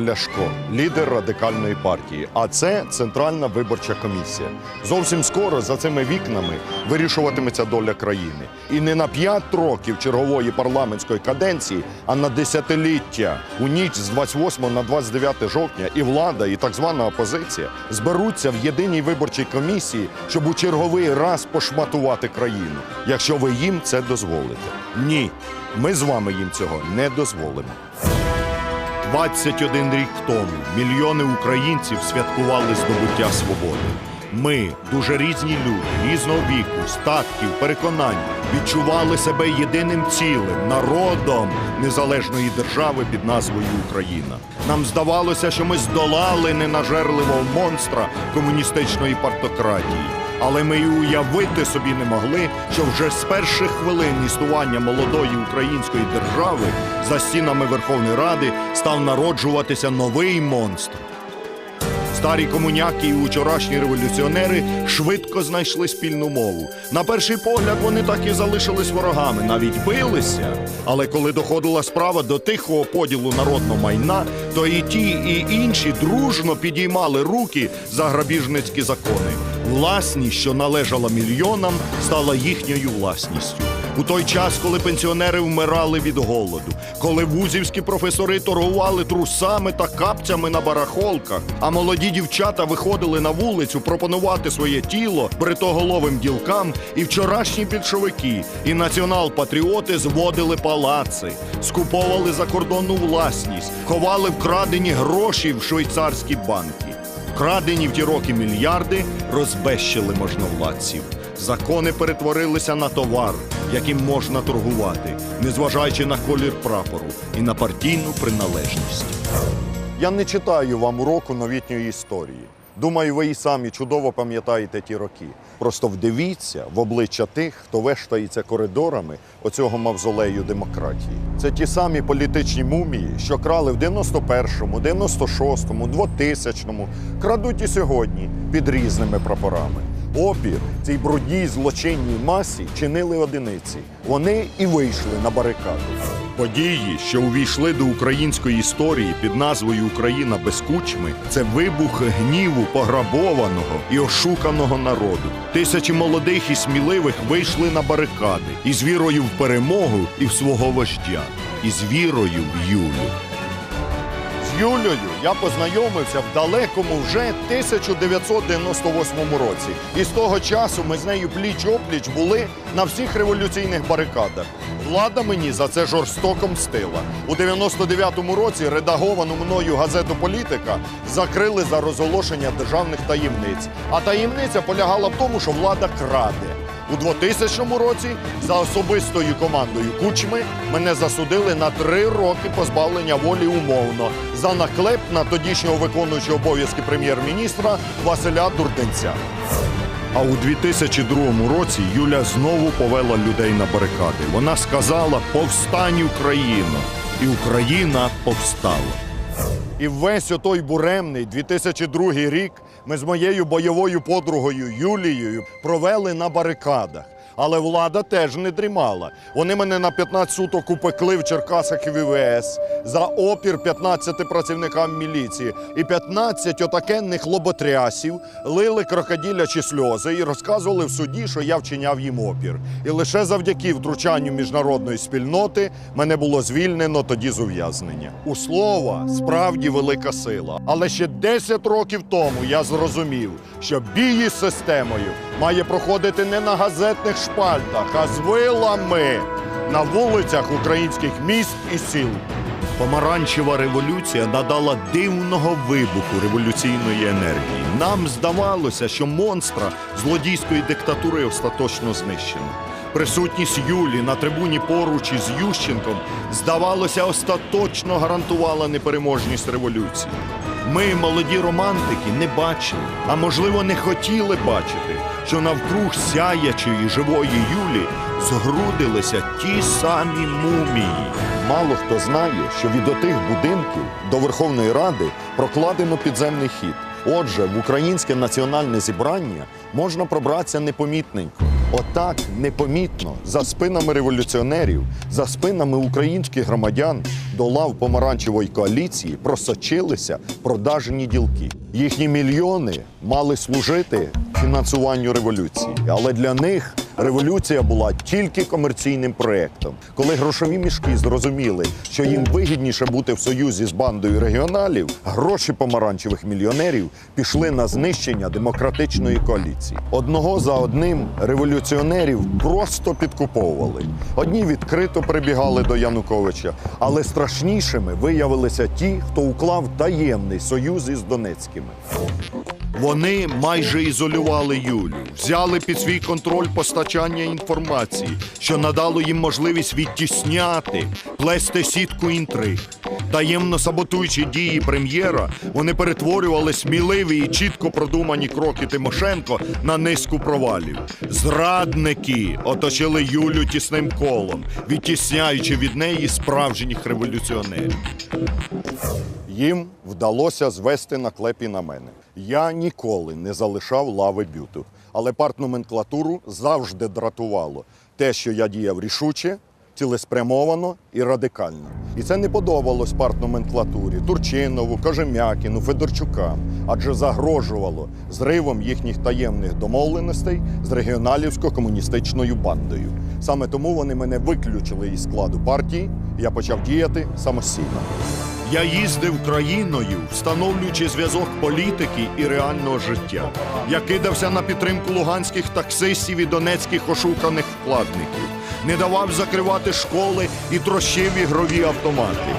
Ляшко, лідер радикальної партії. А це Центральна виборча комісія. Зовсім скоро за цими вікнами вирішуватиметься доля країни. І не на 5 років чергової парламентської каденції, а на десятиліття. У ніч з 28 на 29 жовтня і влада, і так звана опозиція зберуться в єдиній виборчій комісії, щоб у черговий раз пошматувати країну, якщо ви їм це дозволите. Ні, ми з вами їм цього не дозволимо. 21 рік тому мільйони українців святкували здобуття свободи. Ми, дуже різні люди, різного віку, статків, переконань, відчували себе єдиним цілим, народом незалежної держави під назвою Україна. Нам здавалося, що ми здолали ненажерливого монстра комуністичної партократії. Але ми й уявити собі не могли, що вже з перших хвилин існування молодої української держави за стінами Верховної Ради став народжуватися новий монстр. Старі комуняки і вчорашні революціонери швидко знайшли спільну мову. На перший погляд вони так і залишились ворогами, навіть билися. Але коли доходила справа до тихого поділу народного майна, то і ті, і інші дружно підіймали руки за грабіжницькі закони. Власність, що належала мільйонам, стала їхньою власністю. У той час, коли пенсіонери вмирали від голоду, коли вузівські професори торгували трусами та капцями на барахолках, а молоді дівчата виходили на вулицю пропонувати своє тіло бритоголовим ділкам, і вчорашні більшовики, і націонал-патріоти зводили палаци, скуповували закордонну власність, ховали вкрадені гроші в швейцарські банки. Вкрадені в ті роки мільярди розбещили можновладців. Закони перетворилися на товар, яким можна торгувати, незважаючи на колір прапору і на партійну приналежність. Я не читаю вам уроку новітньої історії. Думаю, ви і самі чудово пам'ятаєте ті роки. Просто вдивіться в обличчя тих, хто вештається коридорами оцього мавзолею демократії. Це ті самі політичні мумії, що крали в 91-му, 96-му, 2000-му, крадуть і сьогодні під різними прапорами. Опір цій брудній злочинній масі чинили одиниці. Вони і вийшли на барикаду. Події, що увійшли до української історії під назвою Україна без кучми, це вибух гніву пограбованого і ошуканого народу. Тисячі молодих і сміливих вийшли на барикади із вірою в перемогу і в свого вождя, і з вірою в Юлю. Юлею я познайомився в далекому вже 1998 році. І з того часу ми з нею пліч-опліч були на всіх революційних барикадах. Влада мені за це жорстоко мстила. У 99-му році редаговану мною газету Політика закрили за розголошення державних таємниць. А таємниця полягала в тому, що влада краде. У 2000 році за особистою командою Кучми мене засудили на три роки позбавлення волі умовно за наклеп на тодішнього виконуючого обов'язки прем'єр-міністра Василя Дурденця. А у 2002 році Юля знову повела людей на барикади. Вона сказала «Повстань Україно!» І Україна повстала. І весь отой буремний 2002 рік ми з моєю бойовою подругою Юлією провели на барикадах. Але влада теж не дрімала. Вони мене на 15 суток упекли в Черкасах і ВВС за опір 15 працівникам міліції. І 15 отакенних лоботрясів лили крокодилячі сльози і розказували в суді, що я вчиняв їм опір. І лише завдяки втручанню міжнародної спільноти мене було звільнено тоді з ув'язнення. У слова справді велика сила. Але ще 10 років тому я зрозумів, що бій із системою має проходити не на газетних шпальтах, а з вилами на вулицях українських міст і сіл. Помаранчева революція надала дивного вибуху революційної енергії. Нам здавалося, що монстра злодійської диктатури остаточно знищено. Присутність Юлі на трибуні поруч із Ющенком, здавалося, остаточно гарантувала непереможність революції. Ми, молоді романтики, не бачили, а можливо, не хотіли бачити, що навкруг сяячої живої Юлі згрудилися ті самі мумії. Мало хто знає, що від отих будинків до Верховної Ради прокладено підземний хід. Отже, в українське національне зібрання можна пробратися непомітненько. Отак непомітно за спинами революціонерів, за спинами українських громадян до лав помаранчевої коаліції просочилися продажні ділки. Їхні мільйони мали служити фінансуванню революції, але для них революція була тільки комерційним проєктом. Коли грошові мішки зрозуміли, що їм вигідніше бути в союзі з бандою регіоналів, гроші помаранчевих мільйонерів пішли на знищення демократичної коаліції. Одного за одним революціонерів просто підкуповували. Одні відкрито прибігали до Януковича, але страшнішими виявилися ті, хто уклав таємний союз із Донецькими. Вони майже ізолювали Юлю, взяли під свій контроль постачання інформації, що надало їм можливість відтісняти, плести сітку інтриг. Таємно саботуючи дії прем'єра, вони перетворювали сміливі і чітко продумані кроки Тимошенко на низку провалів. Зрадники оточили Юлю тісним колом, відтісняючи від неї справжніх революціонерів. Їм вдалося звести наклепі на мене. Я ніколи не залишав лави бюту, але партноменклатуру завжди дратувало те, що я діяв рішуче, цілеспрямовано і радикально. І це не подобалось партноменклатурі Турчинову, Кожем'якіну, Федорчукам, адже загрожувало зривом їхніх таємних домовленостей з регіоналівсько-комуністичною бандою. Саме тому вони мене виключили із складу партії, я почав діяти самостійно. Я їздив країною, встановлюючи зв'язок політики і реального життя. Я кидався на підтримку луганських таксистів і донецьких ошуканих вкладників, не давав закривати школи і трощив ігрові автомати.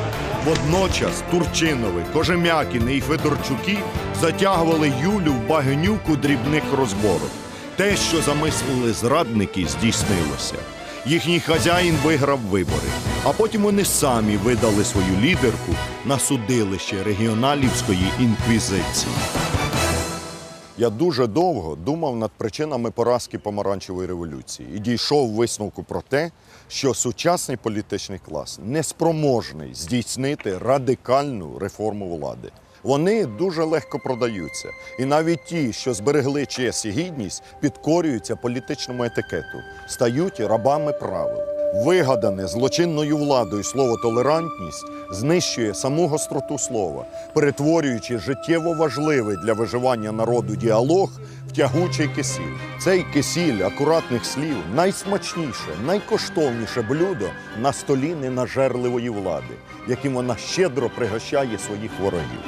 Водночас Турчинови, Кожем'якіни і Федорчуки затягували Юлю в багнюку дрібних розборок. Те, що замислили зрадники, здійснилося. Їхній хазяїн виграв вибори, а потім вони самі видали свою лідерку на судилище регіоналівської інквізиції. Я дуже довго думав над причинами поразки помаранчевої революції і дійшов висновку про те, що сучасний політичний клас неспроможний здійснити радикальну реформу влади. Вони дуже легко продаються, і навіть ті, що зберегли честь і гідність, підкорюються політичному етикету, стають рабами правил. Вигадане злочинною владою слово толерантність знищує саму гостроту слова, перетворюючи життєво важливий для виживання народу діалог в тягучий кисіль. Цей кисіль акуратних слів найсмачніше, найкоштовніше блюдо на столі ненажерливої влади, яким вона щедро пригощає своїх ворогів.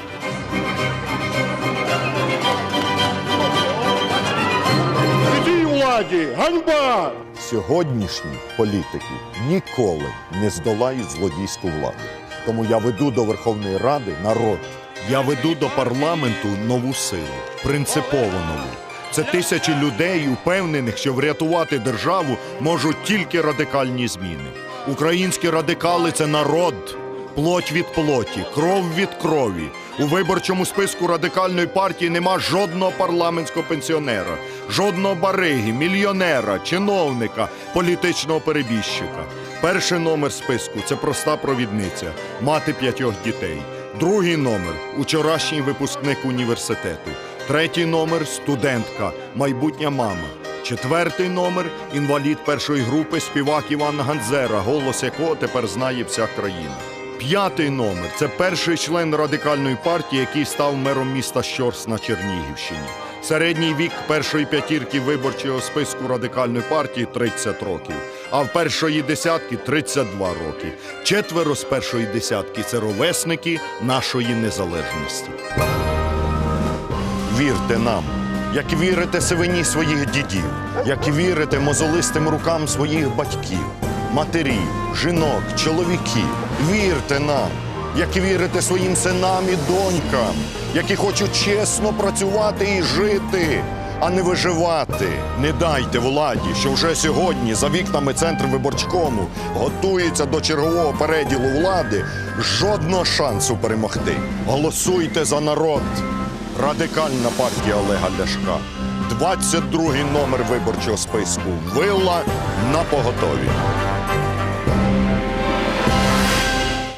Ганьба! Сьогоднішні політики ніколи не здолають злодійську владу. Тому я веду до Верховної Ради народ. Я веду до парламенту нову силу, принципово нову. Це тисячі людей, упевнених, що врятувати державу можуть тільки радикальні зміни. Українські радикали це народ, плоть від плоті, кров від крові. У виборчому списку радикальної партії нема жодного парламентського пенсіонера, жодного бариги, мільйонера, чиновника, політичного перебіжчика. Перший номер списку це проста провідниця, мати п'ятьох дітей. Другий номер учорашній випускник університету. Третій номер студентка, майбутня мама. Четвертий номер інвалід першої групи, співак Іван Ганзера, голос якого тепер знає вся країна. П'ятий номер це перший член радикальної партії, який став мером міста Щорс на Чернігівщині. Середній вік першої п'ятірки виборчого списку радикальної партії 30 років, а в першої десятки 32 роки. Четверо з першої десятки це ровесники нашої незалежності. Вірте нам, як вірите сивині своїх дідів, як вірите мозолистим рукам своїх батьків, матерів, жінок, чоловіків. Вірте нам, як вірите своїм синам і донькам, які хочуть чесно працювати і жити, а не виживати. Не дайте владі, що вже сьогодні за вікнами центру виборчкому готується до чергового переділу влади, жодного шансу перемогти. Голосуйте за народ. Радикальна партія Олега Ляшка. 22-й номер виборчого списку. Вила на поготові.